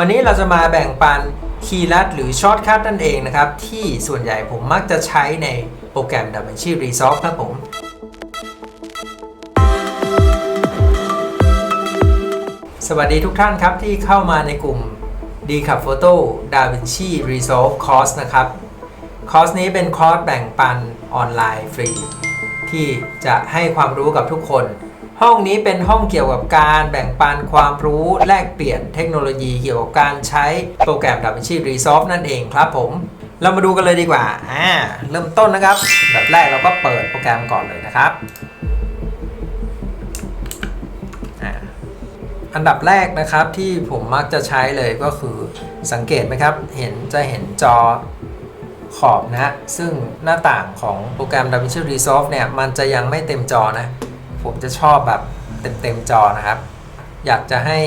วันนี้เราจะมาแบ่งปันคีย์ลัดหรือช็อตคัทนั่นเองนะครับ ที่ส่วนใหญ่ผมมักจะใช้ในโปรแกรม DaVinci Resolve ครับผม สวัสดีทุกท่านครับที่เข้ามาในกลุ่ม d c a p Photo DaVinci Resolve Course นะครับ คอร์สนี้เป็นคอร์สแบ่งปันออนไลน์ฟรี ที่จะให้ความรู้กับทุกคน ห้องนี้เป็นห้องเกี่ยวกับการแบ่งปันความรู้แลกเปลี่ยนเทคโนโลยีเกี่ยวกับการใช้โปรแกรม DaVinci Resolve นั่นเองครับผม เรามาดูกันเลยดีกว่า อ่า เริ่มต้นนะครับ แบบแรกเราก็เปิดโปรแกรมก่อนเลยนะครับอ่าอันดับแรกนะครับที่ผมมักจะใช้เลยก็คือสังเกตไหมครับ เห็นจะเห็นจอขอบนะฮะ ซึ่งหน้าต่างของโปรแกรม DaVinci Resolve เนี่ย มันจะยังไม่เต็มจอนะ ผมจะชอบแบบเต็มๆจอนะครับ อยากจะให้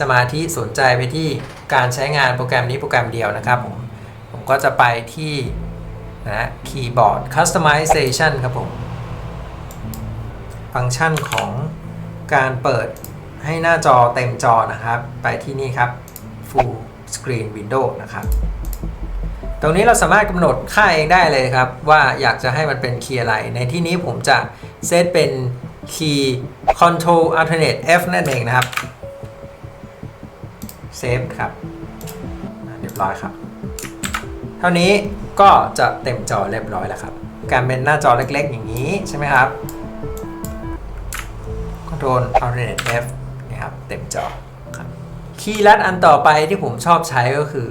สมาธิสนใจไปที่การใช้งานโปรแกรมนี้โปรแกรมเดียวนะครับผมผมก็จะไปที่นะคีย์บอร์ด customization ครับผม ฟังก์ชันของการเปิดให้หน้าจอเต็มจอนะครับ ไปที่นี่ครับ full screen window นะครับ ตรงนี้เราสามารถกำหนดค่าเองได้เลยครับ ว่าอยากจะให้มันเป็นคีย์อะไร ในที่นี้ผมจะเซตเป็น คีย์ control alternate F นั่นเองนะครับเซฟครับเรียบร้อยครับ เท่านี้ก็จะเต็มจอเรียบร้อยแล้วครับ การเป็นหน้าจอเล็กๆ อย่างนี้ใช่ไหมครับ Control Alternate F นี่ครับเต็มจอครับคีย์ลัดอันต่อไปที่ผมชอบใช้ก็คือ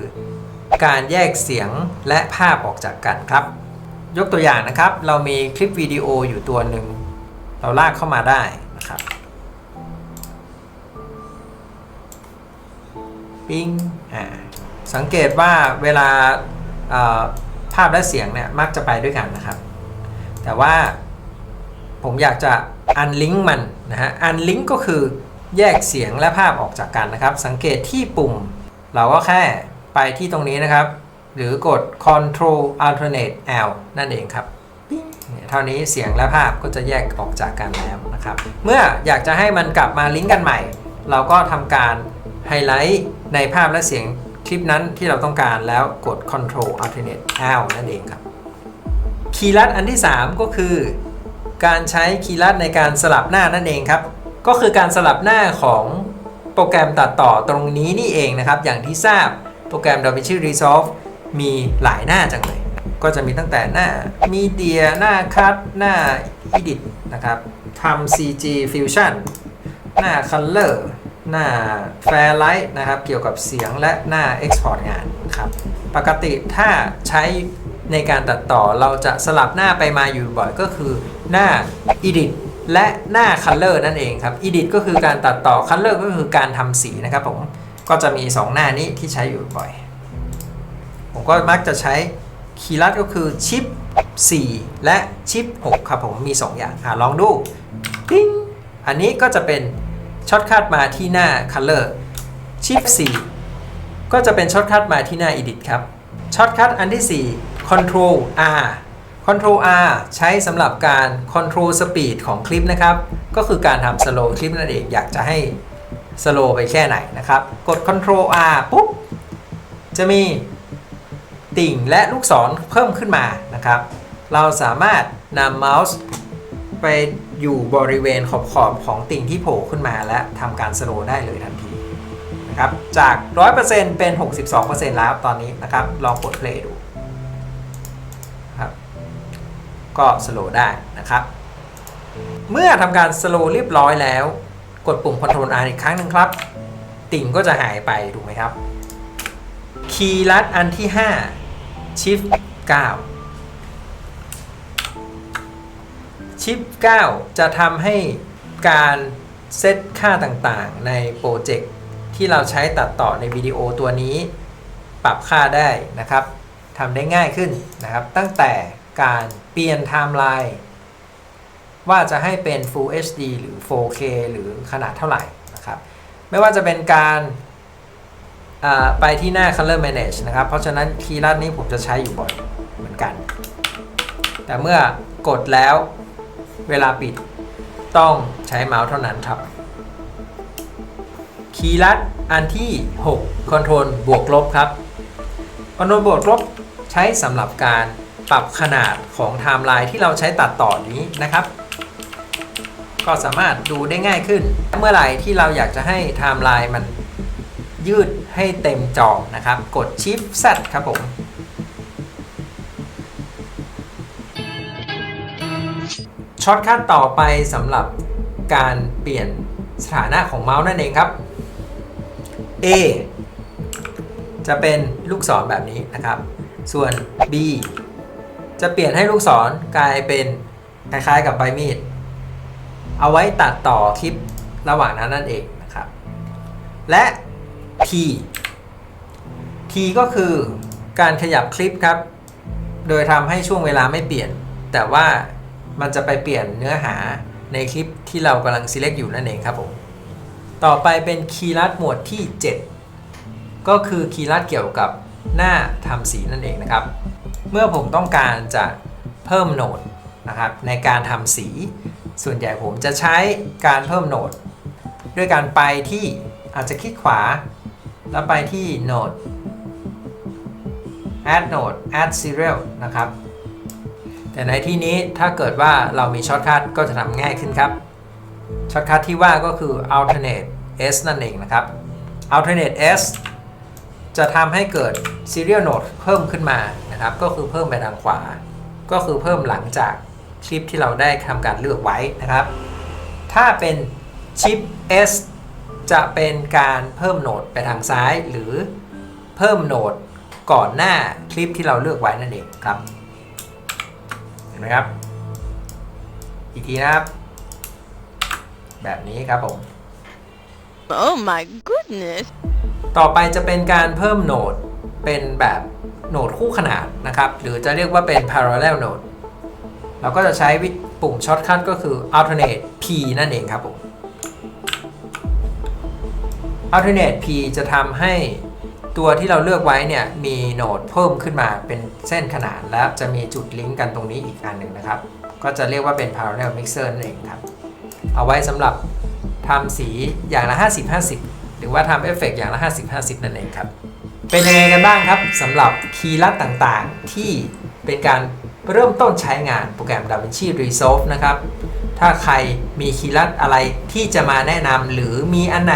การแยกเสียงและภาพออกจากกันครับ ยกตัวอย่างนะครับ เรามีคลิปวิดีโออยู่ตัวหนึ่ง เราลากเข้ามาได้นะครับปิ้งอ่าสังเกตว่าเวลาภาพและเสียงเนี่ยมักจะไปด้วยกันนะครับ แต่ว่าผมอยากจะอันลิงก์มันนะฮะอันลิงก์ก็คือแยกเสียงและภาพออกจากกันนะครับ สังเกตที่ปุ่ม เราก็แค่ไปที่ตรงนี้นะครับ หรือกด Control Alternate L นั่นเองครับ เท่านี้เสียงและภาพก็จะแยกออกจากกันแล้วนะครับ เมื่ออยากจะให้มันกลับมาลิงก์กันใหม่ เราก็ทำการไฮไลท์ในภาพและเสียงคลิปนั้นที่เราต้องการแล้วกด Control Alternate L นั่นเองครับ คีย์ลัดอันที่ 3 ก็คือ การใช้คีย์ลัดในการสลับหน้านั่นเองครับ ก็คือการสลับหน้าของโปรแกรมตัดต่อตรงนี้นี่เองนะครับ อย่างที่ทราบโปรแกรม DaVinci Resolve มีหลายหน้าจังเลย ก็จะมีตั้งแต่หน้า Media หน้า Cut หน้า Edit นะครับทำ CG Fusion หน้า Color หน้า Fairlight นะครับ เกี่ยวกับเสียงและหน้า Export งานครับปกติถ้าใช้ในการตัดต่อเราจะสลับหน้าไปมาอยู่บ่อยก็คือหน้า Edit และหน้า Color นั่นเองครับ Edit ก็คือการตัดต่อ Color ก็คือการทำสีนะครับผมก็จะมี 2 หน้านี้ที่ใช้อยู่บ่อย ผมก็มักจะใช้ คีย์ลัดก็คือชิป 4 และชิป 6 ครับผมมี 2 อย่างอะลองดูปิ้งอันนี้ก็จะเป็นช็อตคัทมาที่หน้า Color ชิป 4 ก็จะเป็นช็อตคัทมาที่หน้า Edit ครับช็อตคัทอันที่ 4 Control R Control R ใช้สำหรับการ Control Speed ของคลิปนะครับ ก็คือการทำ Slow คลิปนั่นเองอยากจะให้ Slow ไปแค่ไหนนะครับ กด Control R ปุ๊บ จะมี ติ่งและลูกศรเพิ่มขึ้นมานะครับ เราสามารถนำเมาส์ไปอยู่บริเวณขอบๆของติ่งที่โผล่ขึ้นมาและทำการสโลว์ได้เลยทันทีนะครับจาก 100%เป็น 62%แล้วตอนนี้นะครับ ลองกด play ดูครับก็สโลว์ได้นะครับ เมื่อทำการสโลว์เรียบร้อยแล้ว กดปุ่ม Ctrl R อีกครั้งหนึ่งครับ ติ่งก็จะหายไปถูกไหมครับ คีย์ลัดอันที่ 5 Shift 9 Shift 9จะทำให้การเซตค่าต่างๆ ในโปรเจกต์ที่เราใช้ตัดต่อในวิดีโอตัวนี้ ปรับค่าได้นะครับทำได้ง่ายขึ้นนะครับ ตั้งแต่การเปลี่ยนไทม์ไลน์ว่าจะให้เป็น Full HD หรือ 4K หรือขนาดเท่าไหร่นะครับ ไม่ว่าจะเป็นการ ไปที่หน้า Color Manage นะครับ เพราะฉะนั้นคีย์ลัดนี้ผมจะใช้อยู่บ่อยเหมือนกัน แต่เมื่อกดแล้วเวลาปิดต้องใช้เมาส์เท่านั้นครับ คีย์ลัดอันที่ 6 Control บวกลบครับ Control บวกลบใช้สำหรับการปรับขนาดของไทม์ไลน์ที่เราใช้ตัดต่อนี้นะครับ ก็สามารถดูได้ง่ายขึ้น เมื่อไหร่ที่เราอยากจะให้ไทม์ไลน์มัน ยืดให้เต็มจอนะครับ กด Shift Z ครับผม ช็อตคัทต่อไปสำหรับการเปลี่ยนสถานะของเมาส์นั่นเองครับ A จะเป็นลูกศรแบบนี้นะครับ ส่วน B จะเปลี่ยนให้ลูกศรกลายเป็นคล้ายๆกับใบมีด เอาไว้ตัดต่อคลิประหว่างนั้นนั่นเองนะครับ และ T T ก็คือการขยับคลิปครับ โดยทำให้ช่วงเวลาไม่เปลี่ยน แต่ว่ามันจะไปเปลี่ยนเนื้อหาในคลิปที่เรากำลัง select อยู่นั่นเองครับผม ต่อไปเป็นคีย์ลัดหมวดที่ 7 ก็คือคีย์ลัดเกี่ยวกับหน้าทำสีนั่นเองนะครับ เมื่อผมต้องการจะเพิ่มโหนดนะครับในการทำสี ส่วนใหญ่ผมจะใช้การเพิ่มโหนด ด้วยการไปที่อาจจะคลิกขวา แล้วไปที่โหนด add node add serial นะครับ แต่ในที่นี้ถ้าเกิดว่าเรามีช็อตคัทก็จะทำง่ายขึ้นครับช็อตคัทที่ว่าก็คือ alternate s นั่นเองนะครับ alternate s จะทำให้เกิด serial node เพิ่มขึ้นมานะครับ ก็คือเพิ่มไปทางขวา ก็คือเพิ่มหลังจากคลิปที่เราได้ทำการเลือกไว้นะครับ ถ้าเป็นชิป S จะเป็นการเพิ่มโหนดไปทางซ้ายหรือเพิ่มโหนดก่อนหน้าคลิปที่เราเลือกไว้นั่นเองครับ เห็นไหมครับ อีกทีนะครับ แบบนี้ครับผม Oh my goodness. ต่อไปจะเป็นการเพิ่มโหนดเป็นแบบโหนดคู่ขนานนะครับ หรือจะเรียกว่าเป็น parallel node เราก็จะใช้วิปุ่มช็อตคัทก็คือ alternate p นั่นเองครับผม alternate p จะทำให้ตัวที่เราเลือกไว้เนี่ยมีโนดเพิ่มขึ้นมาเป็นเส้นขนานแล้วจะมีจุดลิงก์กันตรงนี้อีกอันหนึ่งนะครับ ก็จะเรียกว่าเป็น parallel mixer นั่นเองครับ เอาไว้สำหรับทำสีอย่างละ 50-50 หรือว่าทำเอฟเฟกต์อย่างละ 50-50 นั่นเองครับ เป็นยังไงกันบ้างครับสำหรับคีย์ลัดต่างๆ ที่เป็นการเริ่มต้นใช้งานโปรแกรม DaVinci Resolve นะครับ ถ้าใครมีคีย์ลัดอะไรที่จะมาแนะนำหรือมีอันไหน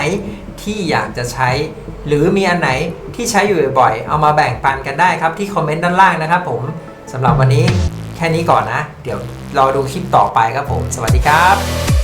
ที่อยากจะใช้ หรือมีอันไหนที่ใช้อยู่บ่อยๆ เอามาแบ่งปันกันได้ครับที่คอมเมนต์ด้านล่างนะครับผมสำหรับวันนี้แค่นี้ก่อนนะ เดี๋ยวรอดูคลิปต่อไปครับผม สวัสดีครับ